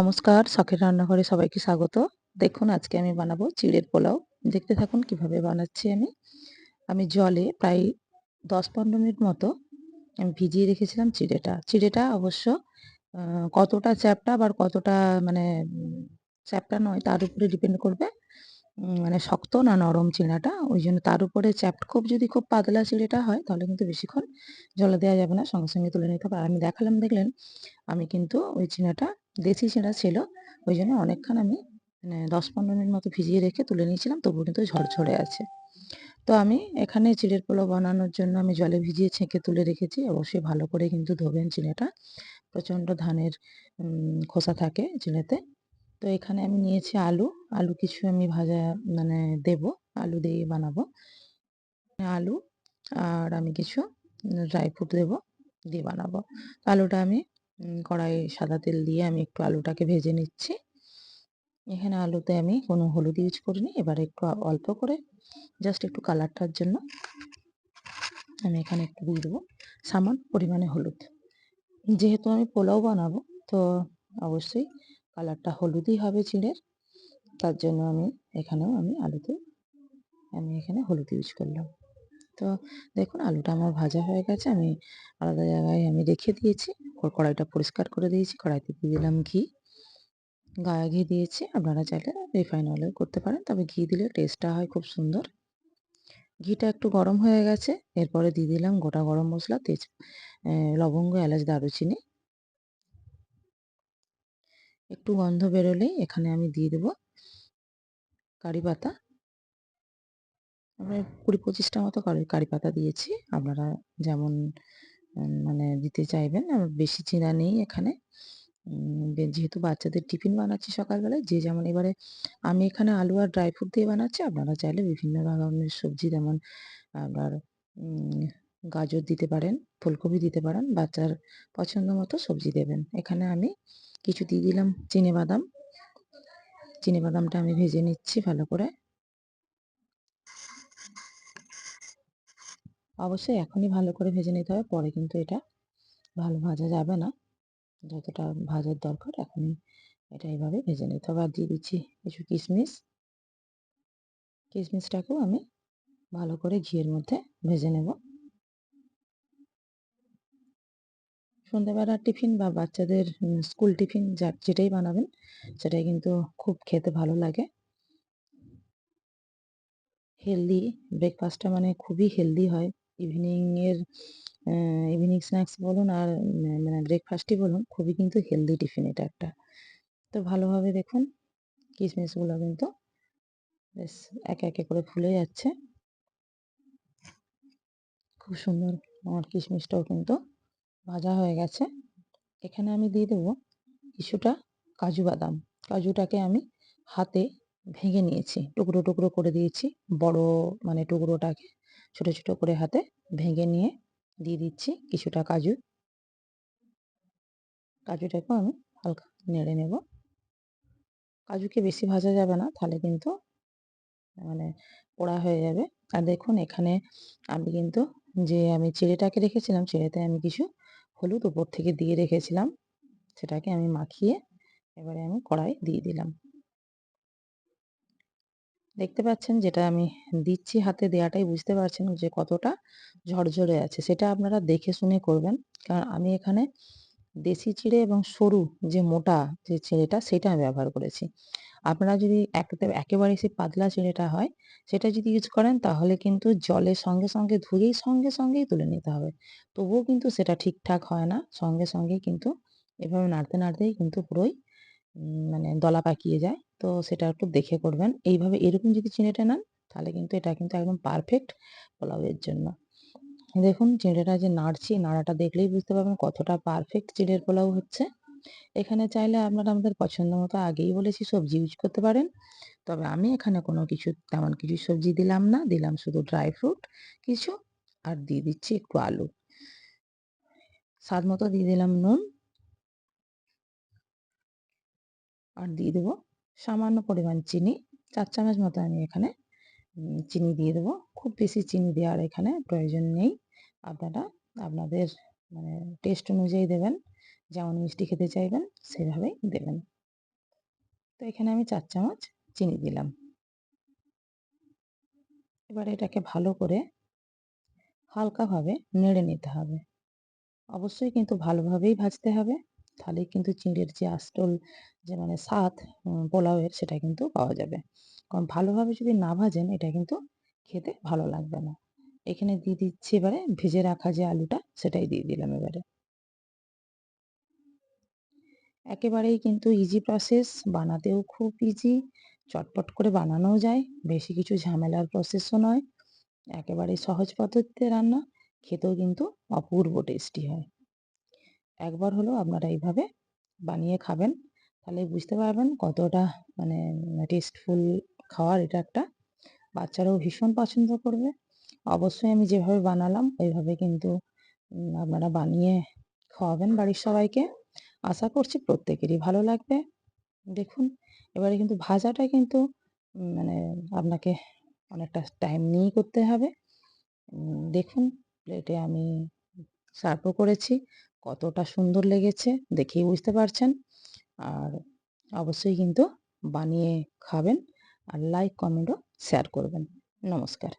নমস্কার, শখের রান্নাঘরে সবাইকে স্বাগত। দেখুন, আজকে আমি বানাবো চিড়ের পোলাও। দেখতে থাকুন কীভাবে বানাচ্ছি আমি। আমি জলে প্রায় দশ পনেরো মিনিট মতো আমি ভিজিয়ে রেখেছিলাম চিড়েটা। চিড়েটা অবশ্য কতটা চ্যাপটা আবার কতটা মানে চ্যাপটা নয়, তার উপরে ডিপেন্ড করবে। মানে শক্ত না নরম চিড়াটা, ওই জন্য তার উপরে চ্যাপ্ট। খুব যদি খুব পাতলা চিড়েটা হয়, তাহলে কিন্তু বেশিক্ষণ জলে দেওয়া যাবে না, সঙ্গে সঙ্গে তুলে নিতে হবে। আর আমি দেখালাম, দেখলেন, আমি কিন্তু ওই চিনাটা দেশি চিনা ছিল। ওই জন্য অনেকক্ষণ আমি মানে দশ পনেরো মিনিট মতো ভিজিয়ে রেখে তুলে নিয়েছিলাম, তবুও কিন্তু ঝরঝরে আছে। তো আমি এখানে চিড়ের পোলাও বানানোর জন্য আমি জলে ভিজিয়ে ছেঁকে তুলে রেখেছি। অবশ্যই ভালো করে কিন্তু ধোবেন চিনেটা প্রচণ্ড ধানের খোসা থাকে চিনেতে তো এখানে আমি নিয়েছি আলু। আলু কিছু আমি ভাজা মানে দেব, আলু দিয়ে বানাবো। আলু আর আমি কিছু ড্রাই ফ্রুট দেবো, দিয়ে বানাবো। আলুটা আমি কড়াই সাদা তেল দিয়ে আমি একটু আলুটাকে ভেজে নিচ্ছি। এখানে আলুতে আমি কোনো হলুদ ইউজ করিনি, এবার একটু অল্প করে জাস্ট একটু কালারটার জন্য আমি এখানে একটু দিয়ে দেবো সামান্য পরিমাণে হলুদ। যেহেতু আমি পোলাও বানাবো, তো অবশ্যই কালারটা হলুদই হবে চিড়ের, তার জন্য আমি এখানেও আমি আলুতে আমি এখানে হলুদ ইউজ করলাম। তো দেখুন, আলুটা আমার ভাজা হয়ে গেছে, আমি আলাদা জায়গায় আমি রেখে দিয়েছি। কড়াইটা পরিষ্কার করে দিয়েছি। কড়াইতে দিয়ে দিলাম ঘি। গায়ে ঘি দিয়েছি। আপনারা চাইলে রিফাইন অয়েলেও করতে পারেন। তবে ঘি দিলে টেস্টটা হয় খুব সুন্দর। ঘিটা একটু গরম হয়ে গেছে। এরপরে দিয়ে দিলাম গোটা গরম মশলা, তেজ লবঙ্গ, এলাচ, দারুচিনি। একটু গন্ধ বেরোলেই এখানে আমি দিয়ে দেবো কারি পাতা। আমরা কুড়ি পঁচিশটা মতো কারি কারি পাতা দিয়েছি। আপনারা যেমন মানে দিতে চাইবেন। বেশি চিনা নেই এখানে। যেহেতু বাচ্চাদের টিফিন বানাচ্ছি সকালবেলায়, যে যেমন এবারে আমি এখানে আলু আর ড্রাই ফ্রুট দিয়ে বানাচ্ছি, আপনারা চাইলে বিভিন্ন ধরনের সবজি যেমন আপনার গাজর দিতে পারেন, ফুলকপি দিতে পারেন, বাচ্চার পছন্দ মতো সবজি দেবেন। এখানে আমি কিছু দিয়ে দিলাম চিনে বাদাম। চিনে বাদামটা আমি ভেজে নিচ্ছি ভালো করে। অবশ্যই এখনই ভালো করে ভেজে নিতে হবে, পরে কিন্তু এটা ভালো ভাজা যাবে না। যতটা ভাজার দরকার এখনই এটা এইভাবে ভেজে নিতে হবে। আর দিয়ে দিচ্ছি কিছু কিশমিশ। কিশমিশটাকেও আমি ভালো করে ঘিয়ের মধ্যে ভেজে নেব। সন্ধ্যেবেলার টিফিন বা বাচ্চাদের স্কুল টিফিন যা, যেটাই বানাবেন, সেটাই কিন্তু খুব খেতে ভালো লাগে। হেলদি ব্রেকফাস্টটা মানে খুবই হেলদি হয়। ইভিনিংয়ের ইভিনিং স্ন্যাক্স বলুন আর মানে ব্রেকফাস্টই বলুন, খুবই কিন্তু হেলদি টিফিন এটা একটা। তো ভালোভাবে দেখুন কিশমিশগুলো কিন্তু বেশ একে একে করে ফুলে যাচ্ছে। খুব সুন্দর আমার কিশমিশটাও কিন্তু ভাজা হয়ে গেছে। এখানে আমি দিয়ে দেবো কিছুটা কাজু বাদাম। কাজুটাকে আমি হাতে ভেঙে নিয়েছি, টুকরো টুকরো করে দিয়েছি, বড় মানে টুকরোটাকে। ছোট ছোট করে হাতে ভেঙে নিয়ে দিয়ে দিচ্ছি কিছুটা কাজু। কাজুটাকেও আমি হালকা নেড়ে নেব। কাজুকে বেশি ভাজা যাবে না, তাহলে কিন্তু মানে পোড়া হয়ে যাবে। আর দেখুন, এখানে আমি কিন্তু যে আমি চিড়েটাকে রেখেছিলাম, চিড়েতে আমি কিছু হলুদ উপর থেকে দিয়ে রেখেছিলাম। সেটাকে আমি মাখিয়ে এবারে আমি কড়াই দিয়ে দিলাম। দেখতে পাচ্ছেন যেটা আমি দিচ্ছি হাতে দেওয়াটাই বুঝতে পারছেন যে কতটা ঝরঝরে আছে। সেটা আপনারা দেখে শুনে করবেন। কারণ আমি এখানে দেশি চিড়ে এবং সরু যে মোটা যে চিড়েটা সেটা আমি ব্যবহার করেছি। আপনারা যদি একেবারে সে পাতলা চিড়েটা হয়, সেটা যদি ইউজ করেন তাহলে কিন্তু জলের সঙ্গে সঙ্গে ধুয়েই সঙ্গে সঙ্গেই তুলে নিতে হবে। তবুও কিন্তু সেটা ঠিকঠাক হয় না। সঙ্গে সঙ্গেই কিন্তু এভাবে নাড়তে নাড়তেই কিন্তু পুরোই মানে দলা পাকিয়ে যায়। তো সেটা একটু দেখে করবেন। এইভাবে এরকম যদি চিনেটা নেন, তাহলে কিন্তু এটা কিন্তু একদম পারফেক্ট পোলাওয়ের জন্য। দেখুন, চিঁড়েটা যে নাড়ছি, নাড়াটা দেখলেই বুঝতে পারবেন কতটা পারফেক্ট চিড়ের পোলাও হচ্ছে। এখানে চাইলে আপনারা আমাদের পছন্দ মতো আগেই বলেছি সবজি ইউজ করতে পারেন। তবে আমি এখানে কোনো কিছু, তেমন কিছু সবজি দিলাম না। দিলাম শুধু ড্রাই ফ্রুট কিছু, আর দিয়ে দিচ্ছি একটু আলু। স্বাদ মতো দিয়ে দিলাম নুন। আর দিয়ে দেবো সামান্য পরিমাণ চিনি। চার চামচ মতো আমি এখানে চিনি দিয়ে দেবো। খুব বেশি চিনি দেওয়ার এখানে প্রয়োজন নেই। আপনারা আপনাদের মানে টেস্ট অনুযায়ী দেবেন। যেমন মিষ্টি খেতে চাইবেন, সেভাবেই দেবেন। তো এখানে আমি চার চামচ চিনি দিলাম। এবার এটাকে ভালো করে হালকাভাবে নেড়ে নিতে হবে। অবশ্যই কিন্তু ভালোভাবেই ভাজতে হবে। তাহলেই কিন্তু চিঁড়ের যে আস্তল যে মানে স্বাদ পোলাওয়ের সেটা কিন্তু পাওয়া যাবে। কারণ ভালোভাবে যদি না ভাজেন, এটা কিন্তু খেতে ভালো লাগবে না। এখানে দিয়ে দিচ্ছি এবারে ভেজে রাখা যে আলুটা, সেটাই দিয়ে দিলাম এবারে। একেবারেই কিন্তু ইজি প্রসেস বানাতেও খুব ইজি চটপট করে বানানোও যায়, বেশি কিছু ঝামেলার প্রসেসও নয়। একেবারেই সহজ পদ্ধতিতে রান্না, খেতেও কিন্তু অপূর্ব টেস্টি হয়। একবার হলেও আপনারা এইভাবে বানিয়ে খাবেন। তাহলে বুঝতে পারবেন কতটা মানে টেস্টফুল খাওয়ার এটা একটা। বাচ্চারাও ভীষণ পছন্দ করবে। অবশ্যই আমি যেভাবে বানালাম, ওইভাবে কিন্তু আপনারা বানিয়ে খাওয়াবেন বাড়ির সবাইকে। আশা করছি প্রত্যেকেরই ভালো লাগবে। দেখুন, এবারে কিন্তু ভাজাটা কিন্তু মানে আপনাকে অনেকটা টাইম নিয়েই করতে হবে। দেখুন প্লেটে আমি সার্ভও করেছি। কতটা সুন্দর লেগেছে দেখেই বুঝতে পারছেন। আর অবশ্যই কিন্তু বানিয়ে খাবেন আর লাইক, কমেন্টও শেয়ার করবেন। নমস্কার।